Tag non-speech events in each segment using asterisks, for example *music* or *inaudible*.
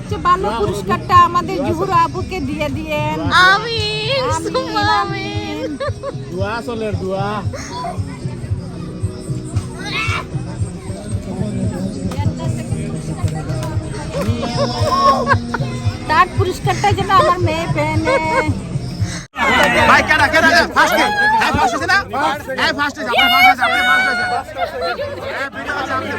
সবচেয়ে ভালো পুরস্কারটা আমাদের জুহুর আবুকে দিয়ে দিয়েন। আমিন আমিন, সুম্মা আমিন। দোয়া চলের দোয়া। তার পুরস্কারটা যেন আমার মেয়ে পেয়ে নেয়। ভাই কেডা কেডা? ফার্স্ট হ্যাঁ ফার্স্ট না? হ্যাঁ ফার্স্ট হইছে আপনি ফার্স্ট হইছে আপনি ফার্স্ট হইছে হ্যাঁ ভিডিও আছে। আপনি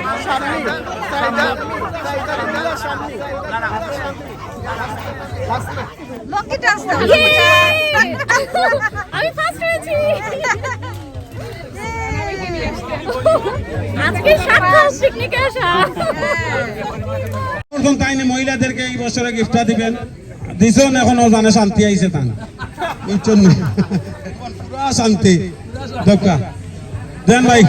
ফার্স্ট আমি ফার্স্ট হয়েছি। আজকে সাত পিকনিকে আসা। প্রথম তাই না মহিলাদেরকে এই বছরে গিফটটা দিবেন। দিছেন এখনও জানে শান্তি আইছে তান এই জন্য। পুরা শান্তি। দক্কা দেন ভাই।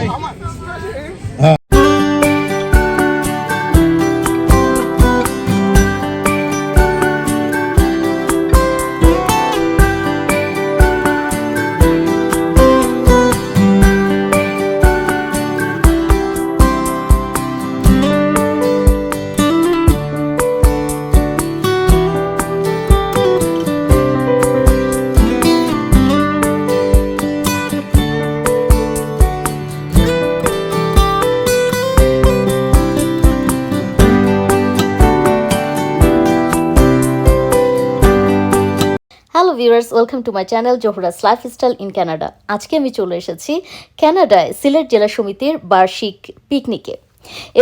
Viewers welcome to my channel Zohra's lifestyle in Canada আজকে আমি চলে এসেছি ক্যানাডায় সিলেট জেলা সমিতির বার্ষিক পিকনিকে।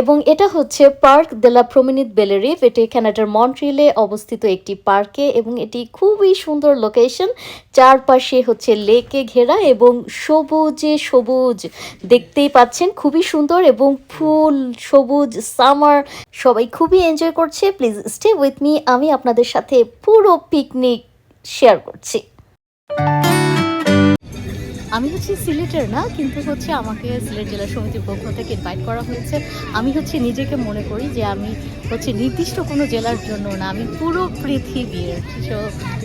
এবং এটা হচ্ছে পার্ক দেলা প্রমিনিত বেলেরিফ এটি কানাডার মন্ট্রিলে অবস্থিত একটি পার্কে এবং এটি খুবই সুন্দর লোকেশন চারপাশে হচ্ছে লেকে ঘেরা এবং সবুজে সবুজ দেখতেই পাচ্ছেন, খুবই সুন্দর এবং ফুল, সবুজ সামার সবাই খুবই এনজয় করছে। প্লিজ স্টে উইথ মি আমি আপনাদের সাথে পুরো পিকনিক শেয়ার করছি। আমি হচ্ছে সিলেটের না, কিন্তু হচ্ছে আমাকে সিলেট জেলা সমিতির পক্ষ থেকে ইনভাইট করা হয়েছে। আমি হচ্ছে নিজেকে মনে করি যে আমি হচ্ছে নির্দিষ্ট কোনো জেলার জন্য না, আমি পুরো পৃথিবীর তো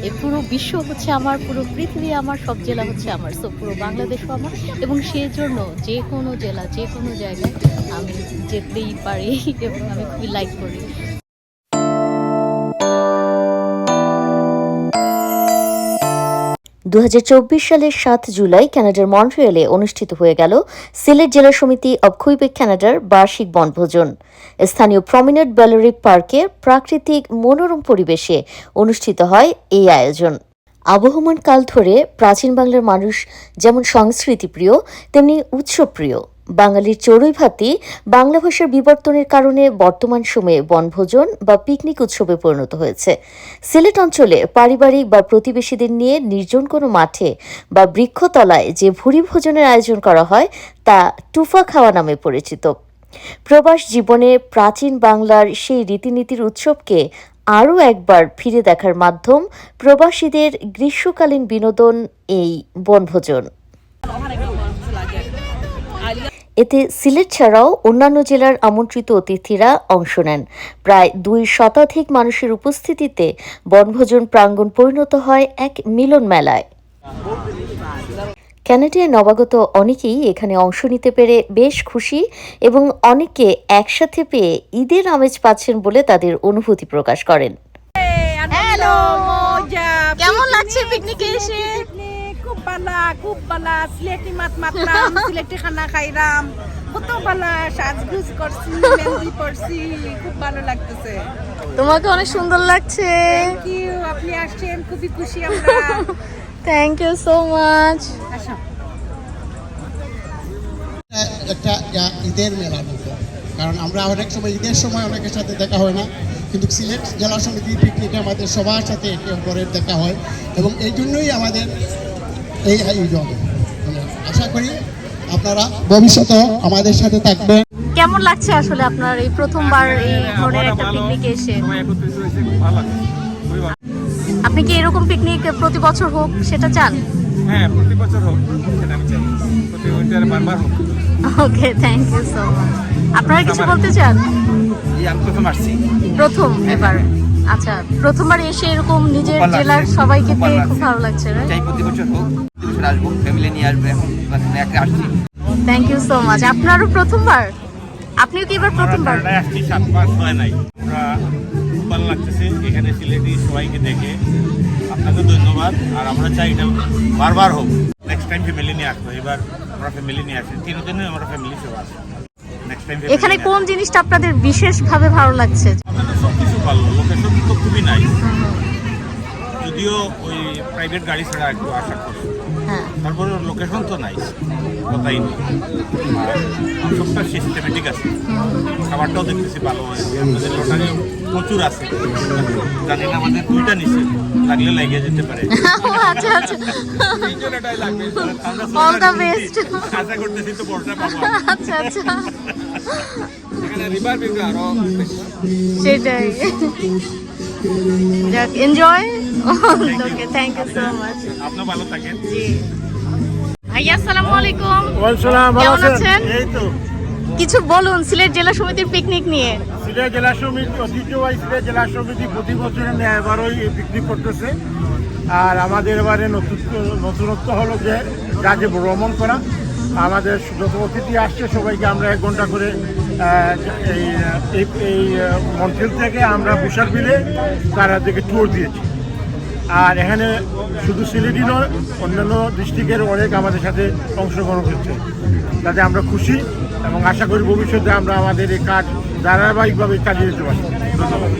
এই পুরো বিশ্ব হচ্ছে আমার, পুরো পৃথিবী আমার, সব জেলা হচ্ছে আমার সো পুরো বাংলাদেশও আমার। এবং সেই জন্য যে কোনো জেলা যে কোনো জায়গায় আমি যেতেই পারি এবং আমি খুবই লাইক করি। দু হাজার চব্বিশ সালের সাত জুলাই কানাডার মন্ট্রিয়ালে অনুষ্ঠিত হয়ে গেল সিলেট জেলা সমিতি অব কুইবেক কানাডার বার্ষিক বনভোজন। স্থানীয় প্রমিনেন্ট ব্যালারি পার্কে প্রাকৃতিক মনোরম পরিবেশে অনুষ্ঠিত হয় এই আয়োজন। আবহমান কাল ধরে প্রাচীন বাংলার মানুষ যেমন সংস্কৃতিপ্রিয়, তেমনি উৎসবপ্রিয় বাঙালির চড়ুই ভাতি বাংলা ভাষার বিবর্তনের কারণে বর্তমান সময়ে বনভোজন বা পিকনিক উৎসবে পরিণত হয়েছে। সিলেট অঞ্চলে পারিবারিক বা প্রতিবেশীদের নিয়ে নির্জন কোনো মাঠে বা বৃক্ষতলায় যে ভুরি ভোজনের আয়োজন করা হয়, তা টুফা খাওয়া নামে পরিচিত। প্রবাস জীবনে প্রাচীন বাংলার সেই রীতিনীতির উৎসবকে আরও একবার ফিরে দেখার মাধ্যম প্রবাসীদের গ্রীষ্মকালীন বিনোদন এই বনভোজন। এতে সিলেট ছাড়াও অন্যান্য জেলার আমন্ত্রিত অতিথিরা অংশ নেন। প্রায় দুই শতাধিক মানুষের উপস্থিতিতে বনভোজন প্রাঙ্গণ পরিণত হয় এক মিলন মেলায় ক্যানাডিয়ায় নবাগত অনেকেই এখানে অংশ নিতে পেরে বেশ খুশি এবং অনেকে একসাথে পেয়ে ঈদের আমেজ পাচ্ছেন বলে তাদের অনুভূতি প্রকাশ করেন। কেমন লাগছে পিকনিকে এসে? খুব বালা খুব বালা সিলেটি মাত মাতলাম *laughs* সিলেটি খানা খাইলাম কত বালা সাজগুজ করছি মেহেন্দি পরছি খুব ভালো লাগতেছে। তোমাকে অনেক সুন্দর লাগছে। থ্যাংক ইউ আপনি আসছেন খুবই খুশি আমরা। *laughs* থ্যাংক ইউ সো মাচ একটা ঈদের মতো কারণ আমরা অনেক সময় ঈদের সময় অনেকের সাথে দেখা হয় না। কিন্তু সিলেট জেলা সমিতির পিকনিকে আমাদের সবার সাথে একে অপরের দেখা হয়। এবং এই জন্যই আমাদের এই আয়োজন। মানে আশা করি আপনারা ভবিষ্যতেও আমাদের সাথে থাকবেন। কেমন লাগছে আসলে আপনার এই প্রথমবার এই ধরনের একটা পিকনিকে এসে? আপনি কি এরকম পিকনিক প্রতি বছর হোক সেটা চান? হ্যাঁ প্রতি বছর হোক সেটা আমি চাই। প্রতি উইন্টারে বারবার হোক। Okay thank you so much আপনারা কিছু বলতে চান? আমি প্রথম আসছি। প্রথম এবার। আচ্ছা প্রথমবার এসে এরকম নিজের জেলার সবাইকে পেয়ে খুব ভালো লাগছে চাই প্রতি বছর হোক প্রতি বছর আসব ফ্যামিলি নিয়ে আসবে এখন মানে একা আসছি। থ্যাংক ইউ সো মাচ আপনারও প্রথমবার? আপনিও কি এবার প্রথমবার? আসছি সাত মাস হয় নাই। লাগতেছে। এখানে সিলেটি সবাইকে দেখে। আপনাকে ধন্যবাদ। আর আমরা চাই এটা বারবার হোক। নেক্সট টাইম ফ্যামিলি নিয়ে আসব। এবার আমরা ফ্যামিলি নিয়ে আসি। তিনজনে আমরা ফ্যামিলি সব আসব এখানে কোন জিনিসটা আপনাদের বিশেষভাবে ভালো লাগছে? আপনাদের সব কিছু ভালো। লোকেশন তো খুবই নাই যদিও ওই প্রাইভেট গাড়ি ছাড়া একটু আশা করি তারপরে লোকেশন তো নাই কথাই নেই। সবটা সিস্টেমেটিক আছে। খাবারটাও দেখতেছি ভালো আমাদের প্রচুর আছে। জানি না আমাদের দুইটা নিচে লাগলে লাগিয়ে যেতে পারে। *laughs* আচ্ছা আচ্ছা। best. নিচ্ছি। আশা করতেছি তো বড়টা পাবো। আচ্ছা আচ্ছা। সেটাই। যাক enjoy okay thank you so much আপনি ভালো থাকেন। ভাইয়া আসসালামু আলাইকুম। সালাম ভালো কেমন আছেন? এই তো। কিছু বলুন সিলেট জেলা সমিতির পিকনিক নিয়ে। সিলেট জেলা সমিতি ঐতিহ্যবাহী সিলেট জেলা সমিতি প্রতি বছর নেয় এবারই পিকনিক করতেছে। আর আমাদের এবারে নতুন নতুনত্ব হলো যে রাজ্যে ভ্রমণ করা। আমাদের যত অতিথি আসছে, সবাইকে আমরা এক ঘণ্টা করে এই এই থেকে আমরা বুসার বিলে তারা থেকে ট্যুর দিয়েছি। আর এখানে শুধু সিলেটি নয়, অন্যান্য ডিস্ট্রিক্টের অনেক আমাদের সাথে অংশগ্রহণ করছে তাতে আমরা খুশি এবং আশা করি ভবিষ্যতে আমরা আমাদের এই কাজ ধারাবাহিকভাবে চালিয়ে যেতে পারি ধন্যবাদ।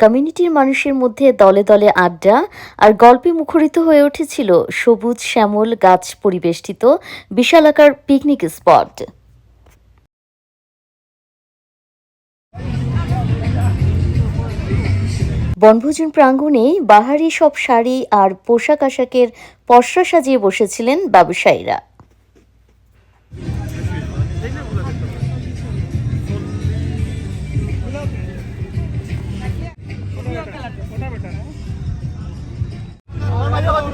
কমিউনিটির মানুষের মধ্যে দলে দলে আড্ডা আর গল্পে মুখরিত হয়ে উঠেছিল সবুজ শ্যামল গাছ পরিবেষ্টিত বিশালাকার পিকনিক স্পট। বনভোজন প্রাঙ্গণে বাহারি সব শাড়ি আর পোশাক আশাকের পসরা সাজিয়ে বসেছিলেন ব্যবসায়ীরা।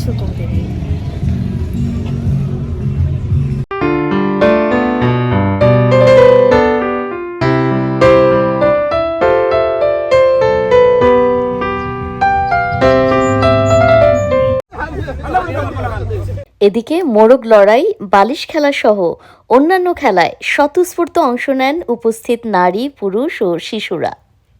কিছু কমতে এদিকে মোরগ লড়াই, বালিশ খেলা সহ অন্যান্য খেলায় স্বতঃস্ফূর্ত অংশ নেন উপস্থিত নারী, পুরুষ ও শিশুরা।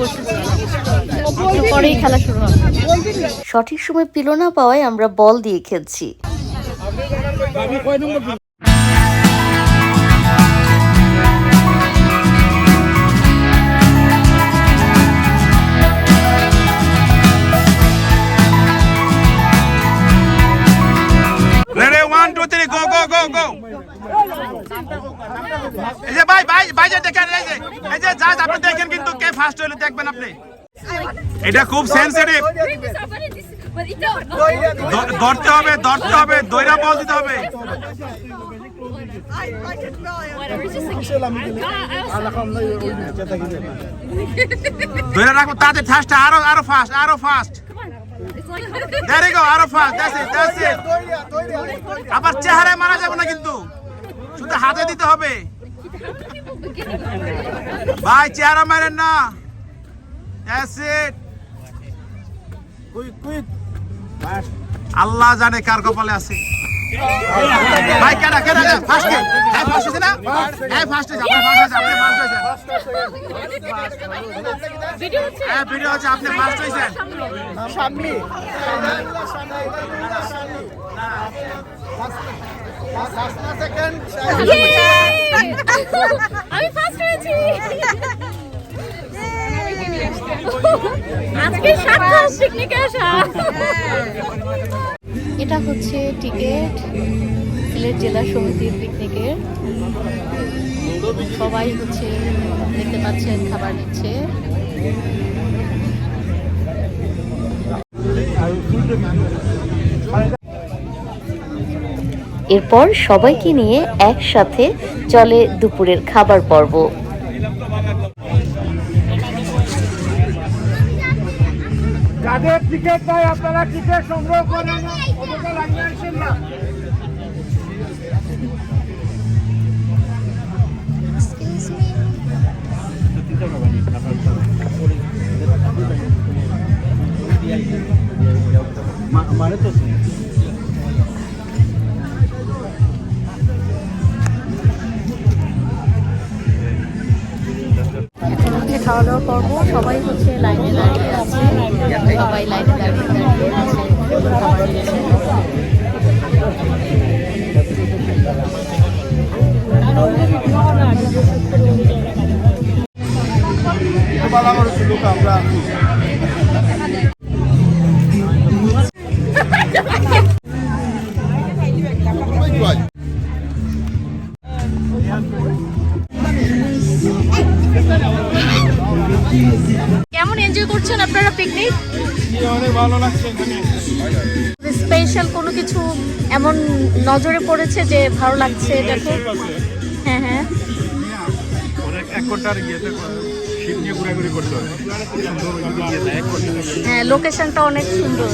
বসেছি পরেই খেলা শুরু হবে। সঠিক সময় পিলো না পাওয়ায় আমরা বল দিয়ে খেলছি। গো গো গো গো এই যে ভাই ভাই ভাই দেখেন, এই যে এই যে জাজ আপনি দেখেন কিন্তু কে ফার্স্ট হলো দেখবেন আপনি। এটা খুব সেনসিটিভ ধরতে হবে ধরতে হবে, দইরা বল দিতে হবে। ধরে রাখব তাদের ফার্স্ট আরও আরও ফাস্ট আরও ফাস্ট There you আরও ফাস্ট দ্যাটস ইট আবার চেহারায় মারা যাবে না কিন্তু। শুধু হাতে দিতে হবে। ভাই চেহারা মারেন না। দ্যাটস ইট কুইক কুইক আল্লাহ জানে কার কপালে আছে। ভাই কেডা কেডা ফার্স্ট হ্যাঁ ফার্স্ট হইছে না? হ্যাঁ ফার্স্ট হইছে আপনি ফার্স্ট হইছে আপনি ফার্স্ট হইছেন হ্যাঁ ভিডিও হচ্ছে আপনি ফার্স্ট হইছেন আমি ফার্স্ট হয়েছি। আজকে সাক্ষাৎ পিকনিকে আসা। এটা হচ্ছে টিকিট সিলেট জেলা সমিতির পিকনিকের সবাই হচ্ছে দেখতে পাচ্ছেন খাবার নিচ্ছে এরপর সবাইকে নিয়ে একসাথে চলে দুপুরের খাবার পর্ব। যাদের টিকিট নাই আপনারা টিকিট সংগ্রহ করেন ওদেরকে লাগিয়ে আসেন না। এখন হচ্ছে খাওয়া পর্ব সবাই হচ্ছে লাইনে দাঁড়িয়ে আছে। সবাই লাইনে দাঁড়িয়ে আছে। কেমন এনজয় করছেন আপনারা পিকনিক অনেক ভালো লাগছে এখানে। স্পেশাল কোনো কিছু এমন নজরে পড়েছে যে ভালো লাগছে? এটা খুব হ্যাঁ হ্যাঁ। এক ঘণ্টার নিয়ে ঘোরাঘুরি করতে হবে। হ্যাঁ লোকেশনটা অনেক সুন্দর।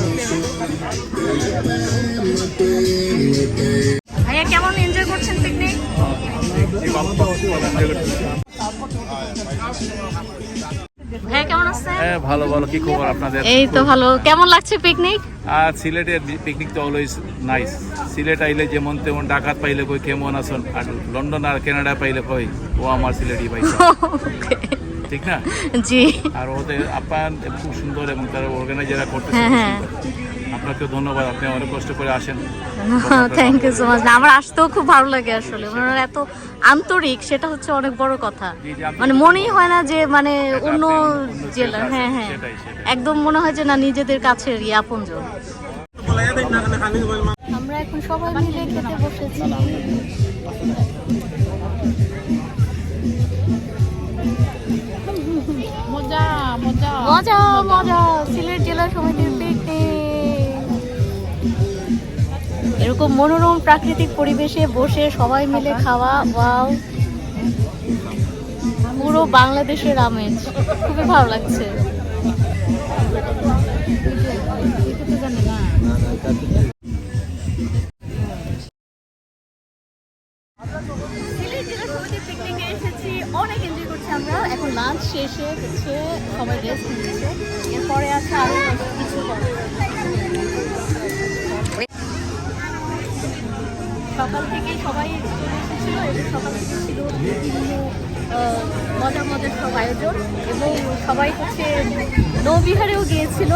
ভাইয়া কেমন এনজয় করছেন পিকনিক হ্যাঁ ভালো ভালো। কি খবর আপনাদের? এই তো ভালো। কেমন লাগছে পিকনিক আর সিলেটের পিকনিক তো অলওয়েজ নাইস সিলেট আইলে যেমন তেমন ডাকাত পাইলে কই কেমন আসন আর লন্ডন আর কানাডা পাইলে কই ও আমার সিলেটই পাই *laughs* ঠিক না? জি। আর ওদের আপ্যায়ন খুব সুন্দর এবং তারা অর্গানাইজাররা করতেছে। আপনাকেও ধন্যবাদ আপনি অনেক কষ্ট করে আসেন। থ্যাংক ইউ সো মাচ আমার আসতেও খুব ভালো লাগে আসলে। মানে ওনারা এত আন্তরিক সেটা হচ্ছে অনেক বড় কথা। আপনি- মানে মনেই হয় না যে মানে অন্য আপনি জেলা হ্যাঁ হ্যাঁ। একদম মনে হয় যে না নিজেদের কাছের ইয়ে আপনজন। আমরা এখন সবাই মিলে খেতে বসেছি। মজা মজা। মজা মজা। সিলেট জেলা সমিতির এরকম মনোরম প্রাকৃতিক পরিবেশে বসে সবাই মিলে খাওয়া ওয়াও। পুরো বাংলাদেশের আমেজ। খুবই ভালো লাগছে। অনেক এনজয় করছি আমরা। এখন লাঞ্চ শেষে হচ্ছে সবাই রেস্ট নিচ্ছে। এরপরে আছে কিছু সকাল সবাই এসেছিল, এবং সকাল থেকে ছিল বিভিন্ন মজার মজার সব আয়োজন, এবং সবাই হচ্ছে নৌবিহারেও গিয়েছিল।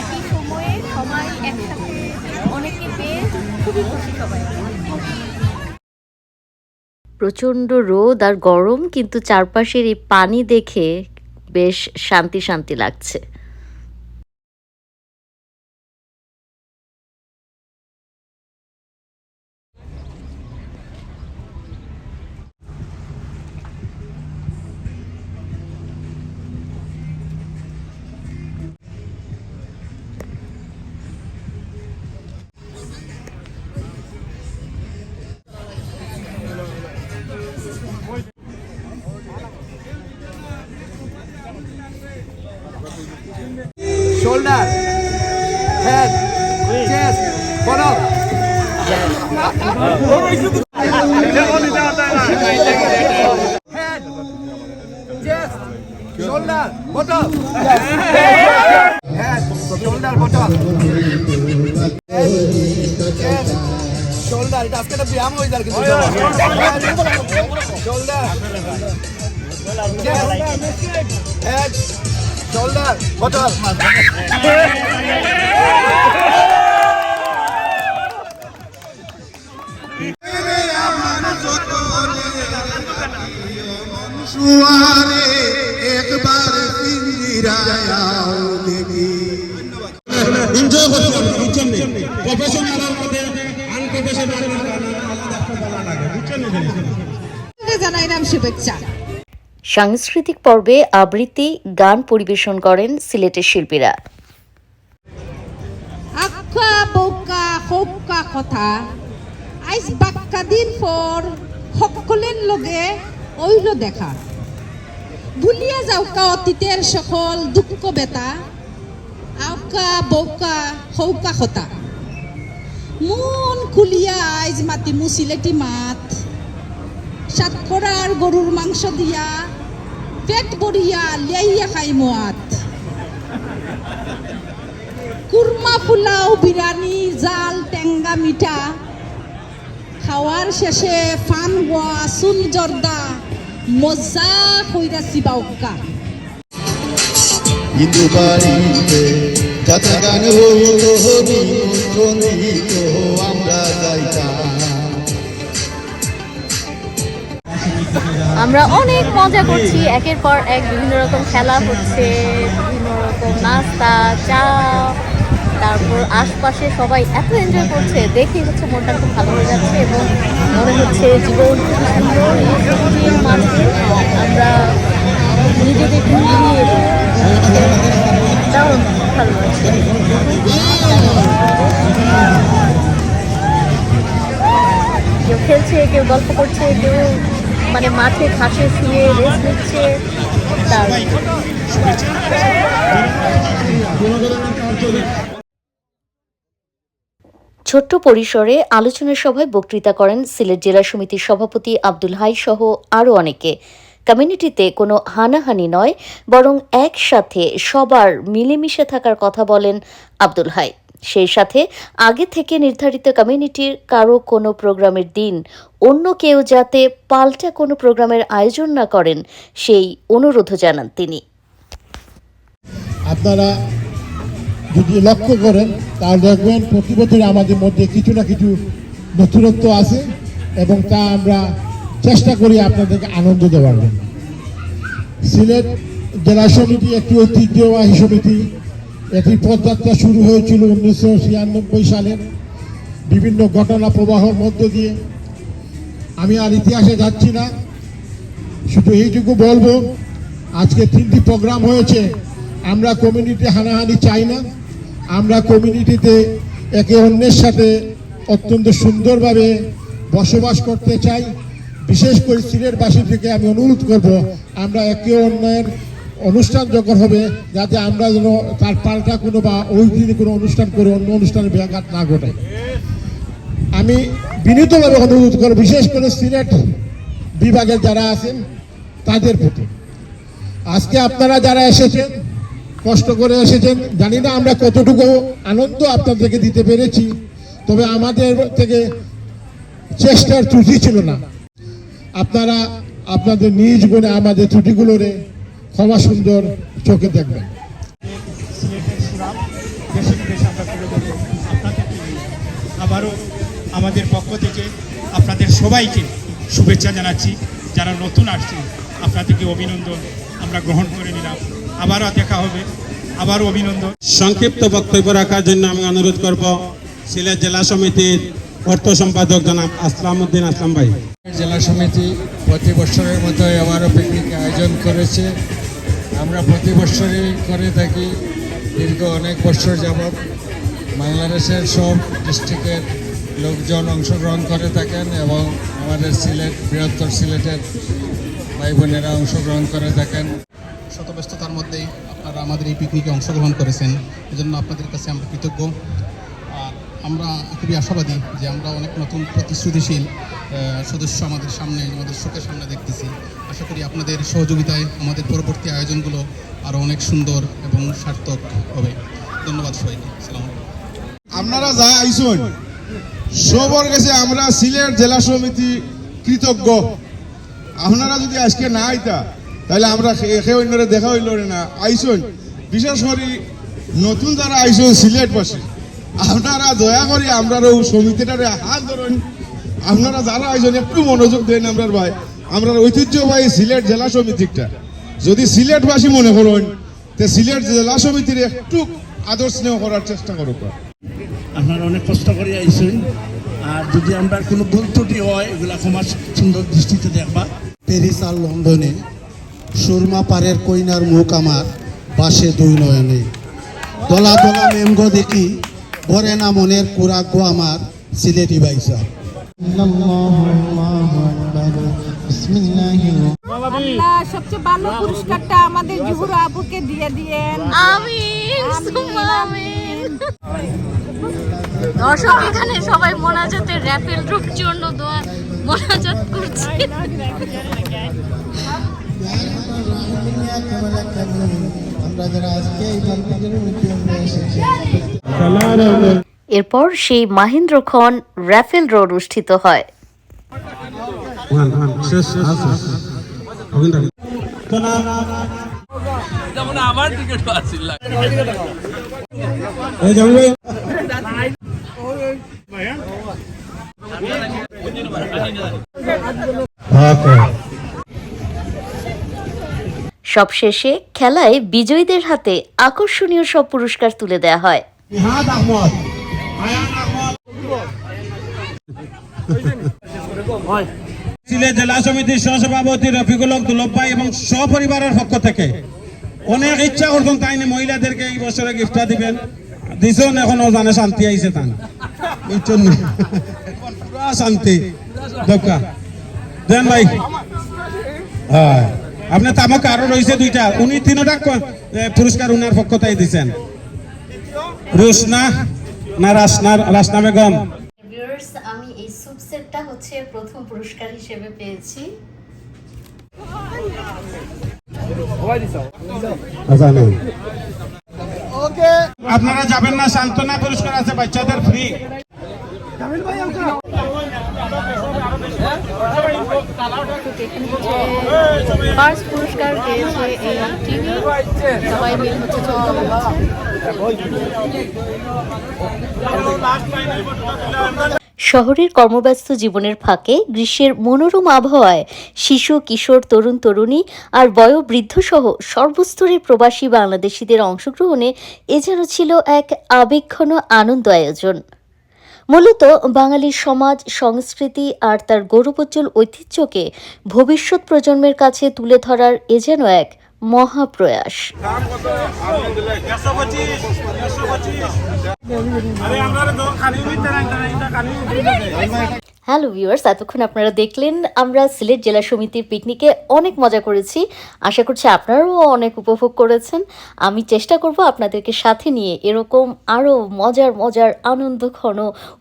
একই সময়ে সবাই একসাথে অনেকে পেয়ে খুবই খুশি সবাই। রোদ আর গরম, কিন্তু চারপাশের এই পানি দেখে বেশ শান্তি শান্তি লাগছে। শোল্ডার হেড চেস্ট বলো head chest shoulder bottom head shoulder bottom shoulder এটা আজকে একটা ব্যায়াম হয়ে যাবে কিন্তু শোল্ডার হেড শোল্ডার বটম সুয়ারে একবার পিঞ্জিরায়াও দেখি। এনজয় করতে হবে বুঝছেন প্রফেশনালের মধ্যে আনপ্রফেশনালের মধ্যে আলাদা একটা লাগে বুঝছেন না? জানাইলাম শুভেচ্ছা। সাংস্কৃতিক পর্বে আবৃত্তি, গান পরিবেশন করেন সিলেটের শিল্পীরা। আক্কা বৌকা কথা। দিন পর লগে ওইল দেখা। ভুলিয়া যাওকা অতীতের সকল দুঃখ বেতা। আউকা বৌকা, হৌকা কথা। মন খুলিয়া আইজ মাতি মুসিলেটি মাত সাতকরার গরুর মাংস দিয়া পেট ভরিয়া লিয়াইয়া খাই মোয়াত কুরমা পোলাও বিরিয়ানি জাল, টেঙ্গা, মিঠা। খাওয়ার শেষে ফান হওয়া চুল জর্দা মজা কইরাছি বাউকা হিন্দু বাড়িতে যাতে গান হইত দিত আমরা যাইতাম। আমরা অনেক মজা করছি। একের পর এক বিভিন্ন রকম খেলা হচ্ছে, বিভিন্ন রকম নাস্তা, চা, তারপর আশপাশে সবাই এত এনজয় করছে। দেখে হচ্ছে মনটা খুব ভালো হয়ে যাচ্ছে এবং মনে হচ্ছে জীবন মাঝে আমরা নিজেদের মিলিয়ে দারুণ ভালো লাগছে। কেউ খেলছে, কেউ গল্প করছে, কেউ মানে মাঠে ঘাসে শুয়ে রেস্ট নিচ্ছে তার ছোট্ট পরিসরে আলোচনা সভায় বক্তৃতা করেন সিলেট জেলা সমিতির সভাপতি আব্দুল হাই সহ আরও অনেকে। কমিউনিটিতে কোনো হানাহানি নয়, বরং একসাথে সবার মিলেমিশে থাকার কথা বলেন আব্দুল হাই। সেই সাথে আগে থেকে নির্ধারিত কমিউনিটির কারও কোনো প্রোগ্রামের দিন, অন্য কেউ যাতে পাল্টা কোনো প্রোগ্রামের আয়োজন না করেন, সেই অনুরোধও জানান তিনি। আপনারা যদি লক্ষ্য করেন, তাহলে দেখবেন আমাদের মধ্যে কিছু না কিছু নতুনত্ব আছে এবং তা আমরা চেষ্টা করি আপনাদেরকে আনন্দ দেওয়ার জন্য। সিলেট জেলা সমিতি একটি ঐতিহ্যবাহী সমিতি এটি পদযাত্রা শুরু হয়েছিল উনিশশো ছিয়ানব্বই সালের। বিভিন্ন ঘটনা প্রবাহর মধ্য দিয়ে। আমি আর ইতিহাসে যাচ্ছি না। শুধু এইটুকু বলব, আজকে তিনটি প্রোগ্রাম হয়েছে। আমরা কমিউনিটি হানাহানি চাই না। আমরা কমিউনিটিতে একে অন্যের সাথে অত্যন্ত সুন্দরভাবে বসবাস করতে চাই। বিশেষ করে সিলেটবাসী থেকে আমি অনুরোধ করব, আমরা একে অন্যের অনুষ্ঠান যখন হবে, যাতে আমরা যেন তার পাল্টা কোনো বা ওই দিনে কোনো অনুষ্ঠান করে অন্য অনুষ্ঠানে ব্যাঘাত না ঘটে আমি বিনীতভাবে অনুরোধ করব, বিশেষ করে সিলেট বিভাগের যারা আছেন, তাদের প্রতি। আজকে আপনারা যারা এসেছেন, কষ্ট করে এসেছেন, জানি না আমরা কতটুকু আনন্দ আপনাদেরকে দিতে পেরেছি, তবে আমাদের থেকে চেষ্টার ত্রুটি ছিল না। আপনারা আপনাদের নিজ গুণে আমাদের ত্রুটিগুলোরে ক্ষমা সুন্দর চোখে দেখবেন। আবারও আমাদের পক্ষ থেকে আপনাদের সবাইকে শুভেচ্ছা জানাচ্ছি। যারা নতুন আসছে আপনাদেরকে অভিনন্দন। আমরা গ্রহণ করে নিলাম। আবারও দেখা হবে। আবারও অভিনন্দন। সংক্ষিপ্ত বক্তব্য রাখার জন্য আমি অনুরোধ করব সিলেট জেলা সমিতির অর্থ সম্পাদক জনাব আসলাম উদ্দিন আসলাম ভাই। জেলা সমিতি প্রতি বছরের মতো এবারও পিকনিক আয়োজন করেছে। আমরা প্রতি বছরই করে থাকি। দীর্ঘ অনেক বছর যাবৎ বাংলাদেশের সব ডিস্ট্রিক্টের লোকজন অংশগ্রহণ করে থাকেন এবং আমাদের সিলেট, বৃহত্তর সিলেটের ভাই বোনেরা অংশগ্রহণ করে থাকেন। শতব্যস্ততার মধ্যেই আপনারা আমাদের এই পিকনিকে অংশগ্রহণ করেছেন। এজন্য আপনাদের কাছে আমরা কৃতজ্ঞ। আমরা খুবই আশাবাদী যে আমরা অনেক নতুন প্রতিশ্রুতিশীল সদস্য আমাদের সামনে, আমাদের চোখের সামনে দেখতেছি। আশা করি আপনাদের সহযোগিতায় আমাদের পরবর্তী আয়োজনগুলো আরও অনেক সুন্দর এবং সার্থক হবে। ধন্যবাদ সবাইকে। সালাম আপনারা যা আইসুন, সবর কাছে আমরা সিলেট জেলা সমিতি কৃতজ্ঞ। আপনারা যদি আজকে না আইতা, তাহলে আমরা একে অন্যরে দেখা হইল না। আইসুন, বিশেষ করে নতুন যারা আইসুন সিলেট বসে আপনারা দয়া করে আমরা সমিতিটারে হাত ধরুন। আপনারা যারা আইসুন একটু মনোযোগ দেন আমরা ভাই। আমরা ঐতিহ্যবাহী সিলেট জেলা সমিতিটা। যদি সিলেটবাসী মনে করুন তে সিলেট জেলা সমিতির একটু আদর স্নেহ করার চেষ্টা করুক। আপনারা অনেক কষ্ট করে আইসেন আর যদি আমরা কোনো ভুল ত্রুটি হয় এগুলা ক্ষমা সুন্দর দৃষ্টিতে দেখবা। প্যারিস আর লন্ডনে সুরমা পারের কইনার মুখ আমার বাসে দুই নয়নে। দলা দলা মেমগ দেখি ভরে না মনের কুরাগ্য আমার সিলেটি বাইসা আল্লাহ সবচেয়ে ভালো পুরস্কারটা আমাদের জুহুরা আপুকে দিয়ে দিয়েন আমিন আমিন দর্শক এখানে সবাই মোনাজাতের র্যাফেল ড্রপ জন্য দোয়া মোনাজাত করছে আমরা যারা আজকে এই বান্ধবের মধ্যে এসেছি। এরপর সেই মাহেন্দ্রক্ষণ র্যাফেল ড্র অনুষ্ঠিত হয়। সবশেষে খেলায় বিজয়ীদের হাতে আকর্ষণীয় সব পুরস্কার তুলে দেওয়া হয়। জেলা সমিতির সহসভাপতি রফিকুল দুলভ এবং সপরিবারের পক্ষ থেকে অনেক ইচ্ছা করতেন তাই মহিলাদেরকে এই বছরে গিফটটা দিবেন। দিছেন এখনও জানে শান্তি আইছে তান শান্তি। দেন ভাই। হ্যাঁ। আপনি তামক আরও রয়েছে দুইটা। উনি তিনটা পুরস্কার উনার পক্ষ তাই দিছেন। না রাসনা রাসনা বেগম। আমি এই স্যুপ সেটটা হচ্ছে প্রথম পুরস্কার হিসেবে পেয়েছি। আপনারা যাবেন না সান্ত্বনা পুরস্কার আছে বাচ্চাদের ফ্রি ফার্স্ট পুরস্কার পেয়েছে এই টিভি সবাই মিলে হচ্ছে চলতে শহরের কর্মব্যস্ত জীবনের ফাঁকে গ্রীষ্মের মনোরম আবহাওয়ায় শিশু, কিশোর, তরুণ, তরুণী আর বয়োবৃদ্ধ সহ সর্বস্তরের প্রবাসী বাংলাদেশিদের অংশগ্রহণে এ যেন ছিল এক আবেগঘন আনন্দ আয়োজন। মূলত বাঙালির সমাজ, সংস্কৃতি আর তার গৌরবোজ্জ্বল ঐতিহ্যকে ভবিষ্যৎ প্রজন্মের কাছে তুলে ধরার এ যেন এক মহাপ্রয়াস। হ্যালো ভিউয়ার্স, এতক্ষণ আপনারা দেখলেন আমরা সিলেট জেলা সমিতির পিকনিকে অনেক মজা করেছি। আশা করছি আপনারাও অনেক উপভোগ করেছেন। আমি চেষ্টা করব আপনাদেরকে সাথে নিয়ে এরকম আরও মজার মজার, আনন্দ ঘন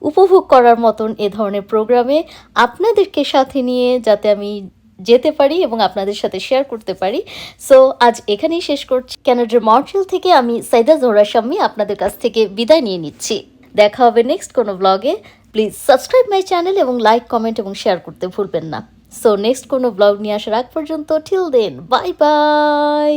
উপভোগ করার মতন এ ধরনের প্রোগ্রামে আপনাদেরকে সাথে নিয়ে যাতে আমি যেতে পারি এবং আপনাদের সাথে শেয়ার করতে পারি। সো আজ এখানেই শেষ করছি। ক্যানাডার মন্ট্রিল থেকে আমি সাইদা জোহরা আপনাদের কাছ থেকে বিদায় নিয়ে নিচ্ছি। দেখা হবে নেক্সট কোনো ব্লগে প্লিজ সাবস্ক্রাইব মাই চ্যানেল এবং লাইক কমেন্ট এবং শেয়ার করতে ভুলবেন না। সো নেক্সট কোনো ব্লগ নিয়ে আসার আগ পর্যন্ত ঠিল দেন বাই বাই